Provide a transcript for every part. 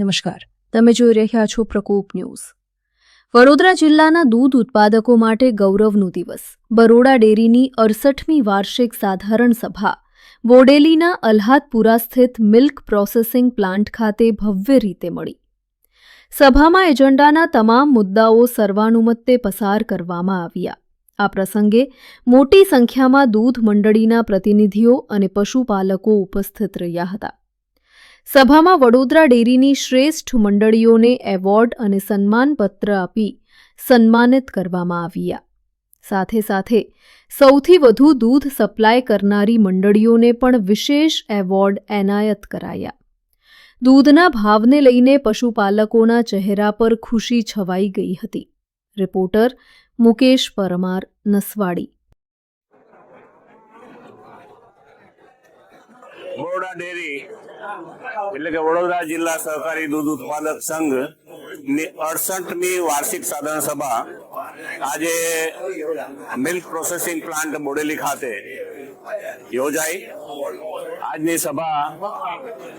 નમસ્કાર. તમે જોઈ રહ્યા છો પ્રકોપ ન્યૂઝ. વડોદરા જિલ્લાના દૂધ ઉત્પાદકો માટે ગૌરવનો દિવસ. બરોડા ડેરીની અડસઠમી વાર્ષિક સાધારણ સભા. બોડેલીના અલ્હાદપુરા સ્થિત મિલ્ક પ્રોસેસિંગ પ્લાન્ટ ખાતે ભવ્ય રીતે મળી. સભામાં એજન્ડાના તમામ મુદ્દાઓ સર્વાનુમતે પસાર કરવામાં આવ્યા. આ પ્રસંગે મોટી સંખ્યામાં દૂધ મંડળીના પ્રતિનિધિઓ અને પશુપાલકો ઉપસ્થિત રહ્યા હતા. સભામાં વડોદરા ડેરીની શ્રેષ્ઠ મંડળીઓને એવોર્ડ અને સન્માનપત્ર આપી સન્માનિત કરવામાં આવ્યા. સાથે સાથે સૌથી વધુ દૂધ સપ્લાય કરનારી મંડળીઓને પણ વિશેષ એવોર્ડ એનાયત કરાયા. દૂધના ભાવને લઈને પશુપાલકોના ચહેરા પર ખુશી છવાઈ ગઈ હતી. રિપોર્ટર મુકેશ પરમાર નસવાડી. બરોડા ડેરી એટલે કે વડોદરા જિલ્લા સહકારી દૂધ ઉત્પાદક સંઘની અડસઠમી વાર્ષિક સાધારણ સભા આજે મિલ્ક પ્રોસેસિંગ પ્લાન્ટ બોડેલી ખાતે યોજાઈ. આજની સભા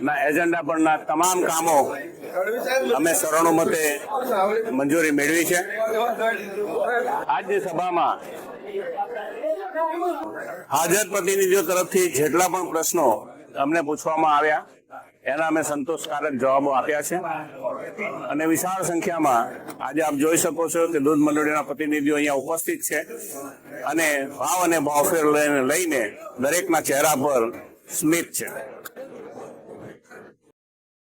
ના એજન્ડા પરના તમામ કામો અમે સર્વાનુમતે મંજૂરી મેળવી છે. આજની સભામાં હાજર પ્રતિનિધિઓ તરફથી જેટલા પણ પ્રશ્નો અમને પૂછવામાં આવ્યા. એના અમે સંતોષકારક જવાબો આપ્યા છે. અને વિશાળ સંખ્યામાં આજે આપ જોઈ શકો છો કે દૂધ મંડળીના પ્રતિનિધિઓ અહીંયા ઉપસ્થિત છે. અને ભાવ અને ભાવફેર લઈને દરેકના ચહેરા પર સ્મિત છે.